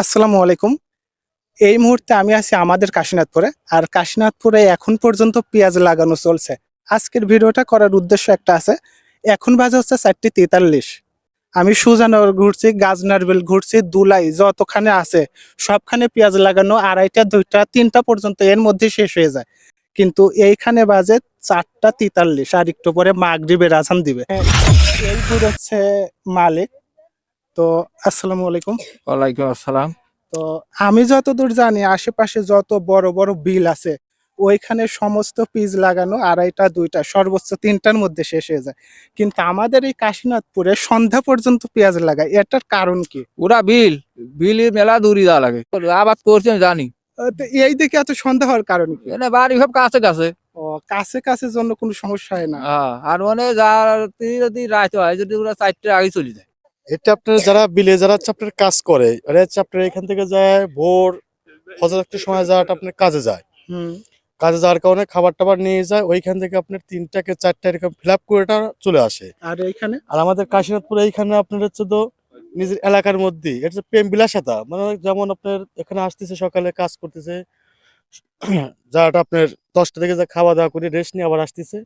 আসসালামু আলাইকুম। এই মুহূর্তে আমি আছি আমাদের কাশীনাথপুরে, আর কাশীনাথপুরে এখন পর্যন্ত পেঁয়াজ লাগানো চলছে। আজকের ভিডিওটা করার উদ্দেশ্য একটা আছে, এখন বাজে হচ্ছে চারটি তেতাল্লিশ। আমি সুজানগর ঘুরছি, গাজনারবেল ঘুরছি, দুলাই যতখানে আছে, সবখানে পেঁয়াজ লাগানো আড়াইটা, দুইটা, তিনটা পর্যন্ত এর মধ্যে শেষ হয়ে যায়। কিন্তু এইখানে বাজে চারটা তেতাল্লিশ, আর একটু পরে মাগরিবের আজান দিবে। এই হচ্ছে মালিক তো আসসালামু আলাইকুম। ওয়ালাইকুম আসসালাম। তো আমি যতদূর জানি আশেপাশে যত বড় বড় বিল আছে ওইখানে সমস্ত পিস লাগানো আড়াইটা দুইটা সর্বোচ্চ তিনটার মধ্যে শেষ হয়ে যায়। কিন্তু আমাদের এই কাশীনাথপুরে সন্ধ্যা পর্যন্ত পেঁয়াজ লাগায় এটার কারণ কি? ওরা বিল বিল মেলা দূরি যা লাগে। আবাদ করছে আমি জানি। এই দিকে এত সন্ধ্যা হওয়ার কারণ কি? এনে বাড়ি সব কাছে কাছে। ও কাছে কাছে জন্য কোনো সমস্যা হয় না। হ্যাঁ আর মানে যদি রাত হয় যদি ওরা চারটে আগে চলে যায়। এটা আপনার যারা বিলে যারা হচ্ছে আপনার কাজ করে হচ্ছে আপনার এখান থেকে যায় ভোর ফজর একটু সময় যাওয়াটা আপনার কাজে যায়। হুম। কাজে যাওয়ার কারণে খাবার টাবার নিয়ে যায় ওইখান থেকে আপনার তিনটা তিনটাকে চারটা এরকম ফিল আপ করে চলে আসে। আর এইখানে? আর আমাদের কাশীনাথপুরে এইখানে আপনার হচ্ছে তো নিজের এলাকার মধ্যেই এটা হচ্ছে প্রেম বিলাসতা। মানে যেমন আপনার এখানে আসতেছে সকালে কাজ করতেছে যাটা আপনার দশটা থেকে যা খাওয়া দাওয়া করে রেস্ট নিয়ে আবার আসতেছে।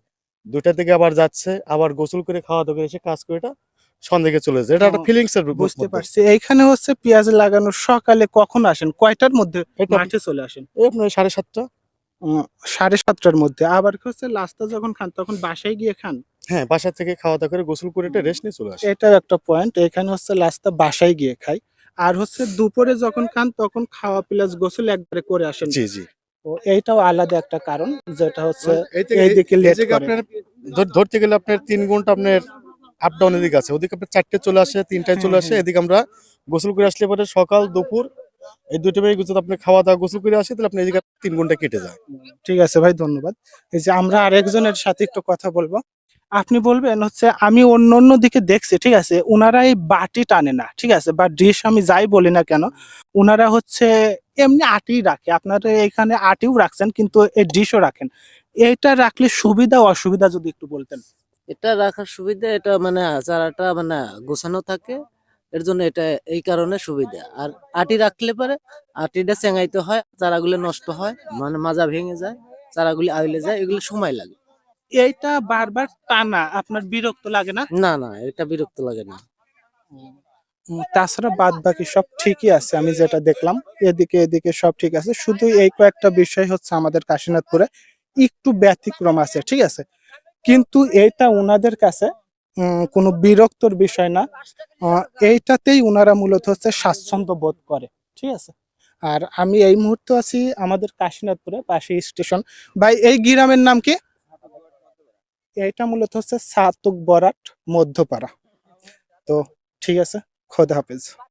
দুটা থেকে আবার যাচ্ছে আবার গোসল করে খাওয়া দাওয়া করে এসে কাজ করে এটা সন্ধ্যেকে চলে যায়। এটা একটা ফিলিংস এর বুঝতে পারছি। এইখানে হচ্ছে পেঁয়াজ লাগানো সকালে কখন আসেন? কয়টার মধ্যে মাঠে চলে আসেন? আপনার সাড়ে সাতটা। সাড়ে সাতটার মধ্যে। আবার কি হচ্ছে লাস্টে যখন খান তখন বাসায় গিয়ে খান? হ্যাঁ বাসা থেকে খাওয়া দাওয়া করে গোসল করে এটা রেস্ট নিয়ে চলে আসে এটাও একটা পয়েন্ট এখানে হচ্ছে লাস্টে বাসায় গিয়ে খাই। আর হচ্ছে দুপুরে যখন খান তখন খাওয়া প্লাস গোসল একবারে করে আসেন। জি জি। এইটাও আলাদা একটা কারণ যেটা হচ্ছে এইদিকে ধরতে গেলে আপনার তিন ঘণ্টা আপনার আপ ডাউন এদিকে আছে। ওদিকে আপনার চারটে চলে আসে, তিনটায় চলে আসে। এদিকে আমরা গোসল করে আসলে পরে সকাল, দুপুর এই দুটো বেলা যদি আপনি খাওয়া দাওয়া গোসল করে আসে, তাহলে আপনি এদিকে তিন ঘণ্টা কেটে যায়। ঠিক আছে ভাই, ধন্যবাদ। এই যে আমরা আরেকজনের সাথে একটু কথা বলব। আপনি বলবেন হচ্ছে, আমি অন্য অন্য দিকে দেখছি, ঠিক আছে? ওনারা এই বাটি টানে না, ঠিক আছে? বা ডিশ আমি যাই বলি না কেন ওনারা হচ্ছে এমনি আটি রাখে। আপনারা এখানে আটিও রাখছেন, কিন্তু এই ডিশও রাখেন। এটা রাখলে সুবিধা অসুবিধা যদি একটু বলতেন? এটা রাখার সুবিধা এটা মানে চারাটা মানে গোছানো থাকে। এর জন্য এটা এই কারণে সুবিধা। আর আটি রাখলে পরে আটিটা চেঙাইতে হয় চারাগুলো নষ্ট হয় মানে মাজা ভেঙে যায় চারাগুলি আইলে যায় এগুলো সময় লাগে। এইটা বারবার টানা আপনার বিরক্ত লাগে না? না না এটা বিরক্ত লাগে না। তাছাড়া বাদ বাকি সব ঠিকই আছে আমি যেটা দেখলাম এদিকে এদিকে সব ঠিক আছে। শুধু এই কয়েকটা বিষয় হচ্ছে আমাদের কাশীনাথপুরে একটু ব্যতিক্রম আছে ঠিক আছে? কিন্তু এইটা ওনাদের কাছে কোনো বিরক্তর বিষয় না। এইটাতেই ওনারা মূলত হচ্ছে স্বাচ্ছন্দ্য বোধ করে, ঠিক আছে? আর আমি এই মুহূর্তে আছি আমাদের কাশীনাথপুরে পাশে স্টেশন। ভাই, এই গ্রামের নাম কি? এইটা মূলত হচ্ছে সাতুক বরাট মধ্যপাড়া। তো, ঠিক আছে? খোদা হাফেজ।